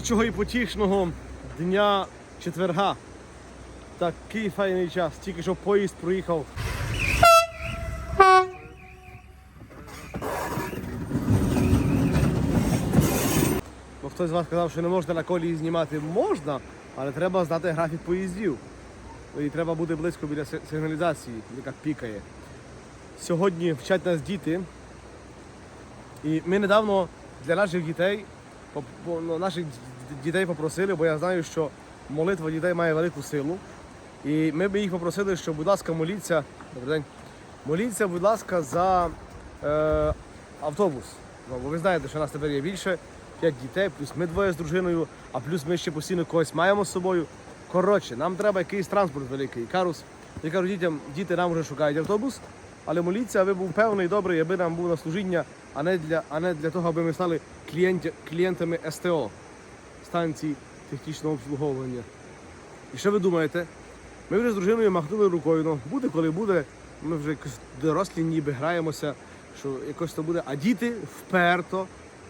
творчого і потішного дня четверга. Такий файний час. Тільки що поїзд проїхав. Бо хтось з вас сказав, що не можна на колії знімати. Можна, але треба знати графік поїздів. І треба бути близько біля сигналізації, яка пікає. Сьогодні вчать нас діти. І ми недавно для наших дітей, ну, наших дітей попросили, бо я знаю, що молитва дітей має велику силу. І ми б їх попросили, що, будь ласка, моліться. Добрий день. Моліться, будь ласка, за е, автобус. Ну, бо ви знаєте, що нас тепер є більше, п'ять дітей, плюс ми двоє з дружиною, а плюс ми ще постійно когось маємо з собою. Коротше, нам треба якийсь транспорт великий. Карус. Я кажу дітям, діти нам вже шукають автобус, але моліться, аби був певний, добрий, аби нам на служіння, а не для, а не для того, аби ми стали клієнті, клієнтами СТО, станції технічного обслуговування. І що ви думаєте? Ми вже з дружиною махнули рукою. Ну, буде, коли буде. Ми вже дорослі ніби граємося, що якось то буде. А діти вперто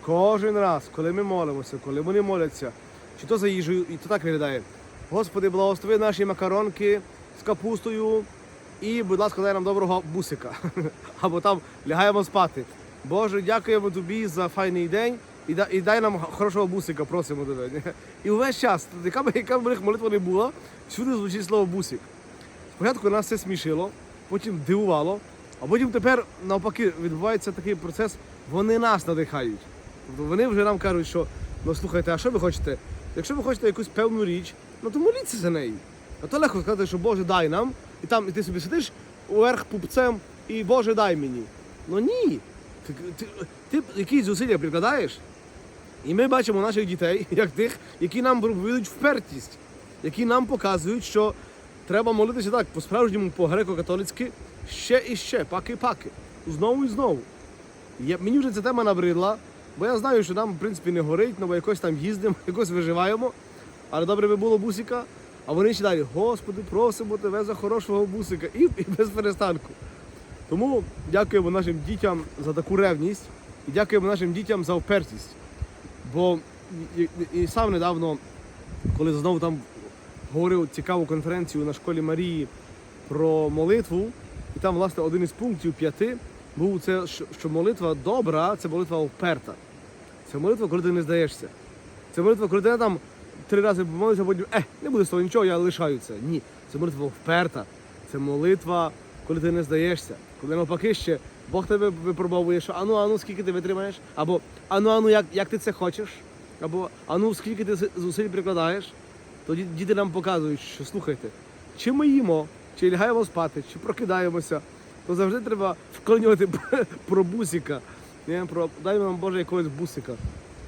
кожен раз, коли ми молимося, коли вони моляться, чи то за їжею, і то так виглядає. Господи, благослови наші макаронки з капустою і, будь ласка, дай нам доброго бусика. Або там лягаємо спати. Боже, дякуємо тобі за файний день і дай, і дай нам хорошого бусика, просимо тебе. І увесь час, яка б яка б них молитва не була, всюди звучить слово бусик. Спочатку нас це смішило, потім дивувало, а потім тепер навпаки відбувається такий процес, вони нас надихають. Тобто вони вже нам кажуть, що ну слухайте, а що ви хочете? Якщо ви хочете якусь певну річ, ну то моліться за неї. А то легко сказати, що Боже дай нам, і там і ти собі сидиш уверх пупцем і Боже дай мені. Ну ні. Ти, ти, ти якісь зусилля прикладаєш, і ми бачимо наших дітей, як тих, які нам проповідують впертість, які нам показують, що треба молитися так, по-справжньому, по-греко-католицьки, ще і ще, паки-паки. Знову і знову. Я, мені вже ця тема набридла, бо я знаю, що нам, в принципі, не горить, ну бо якось там їздимо, якось виживаємо. Але добре би було бусика, а вони ще далі, Господи, просимо тебе за хорошого бусика і, і без перестанку. Тому дякуємо нашим дітям за таку ревність і дякуємо нашим дітям за впертість. Бо і, сам недавно, коли знову там говорив цікаву конференцію на школі Марії про молитву, і там, власне, один із пунктів п'яти був це, що молитва добра, це молитва вперта. Це молитва, коли ти не здаєшся. Це молитва, коли ти там три рази помолився, а потім е, не буде з того нічого, я лишаю це. Ні, це молитва вперта. Це молитва, коли ти не здаєшся. Коли навпаки ще Бог тебе випробовує, що ану, ану, скільки ти витримаєш, або ану, ану, як, як ти це хочеш, або ану, скільки ти зусиль прикладаєш, тоді діти нам показують, що слухайте, чи ми їмо, чи лягаємо спати, чи прокидаємося, то завжди треба вклонювати про бусика. Не, про дай нам Боже якогось бусика.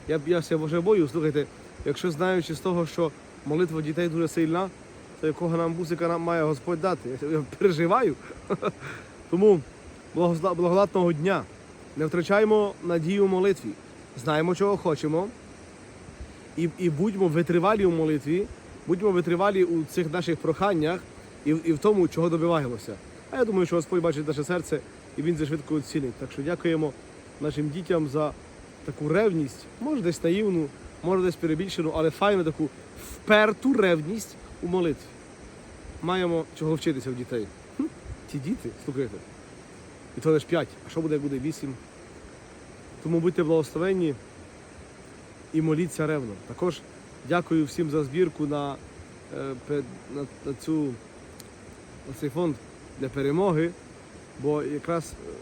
Я я все вже бою, слухайте, якщо знаючи з того, що молитва дітей дуже сильна, то якого нам бусика нам має Господь дати. Я, переживаю. Тому благодатного дня. Не втрачаємо надію в молитві. Знаємо, чого хочемо. І, і будьмо витривалі у молитві, будьмо витривалі у цих наших проханнях і, і в тому, чого добиваємося. А я думаю, що Господь бачить наше серце і Він це швидко оцінить. Так що дякуємо нашим дітям за таку ревність, може десь наївну, може десь перебільшену, але файну таку вперту ревність у молитві. Маємо чого вчитися в дітей. Хм, ті діти, слухайте. І то лише п'ять. А що буде, як буде вісім? Тому будьте благословенні і моліться ревно. Також дякую всім за збірку на, е, на, на, цю, на цей фонд для перемоги. Бо якраз е,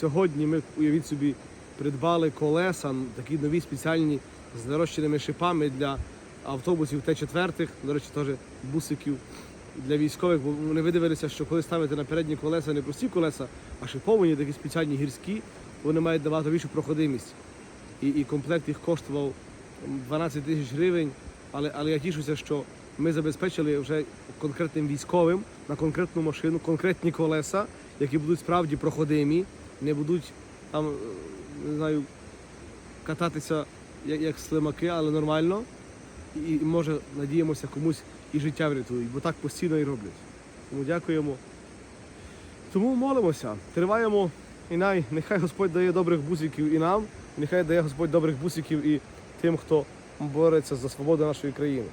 сьогодні ми, уявіть собі, придбали колеса, такі нові спеціальні з нарощеними шипами для автобусів Т-4, до речі, теж бусиків для військових, бо вони видивилися, що коли ставити на передні колеса не прості колеса, а шиповані, такі спеціальні гірські, вони мають набагато більшу проходимість. І, і комплект їх коштував 12 тисяч гривень. Але, але я тішуся, що ми забезпечили вже конкретним військовим на конкретну машину, конкретні колеса, які будуть справді проходимі, не будуть там, е, не знаю, кататися як, як слимаки, але нормально. І, і може надіємося комусь і життя врятують, бо так постійно і роблять. Тому дякуємо. Тому молимося, триваємо, і най, нехай Господь дає добрих бусиків і нам, і нехай дає Господь добрих бусиків і тим, хто бореться за свободу нашої країни.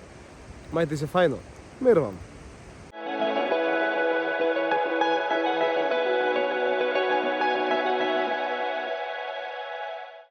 Майтеся файно, мир вам!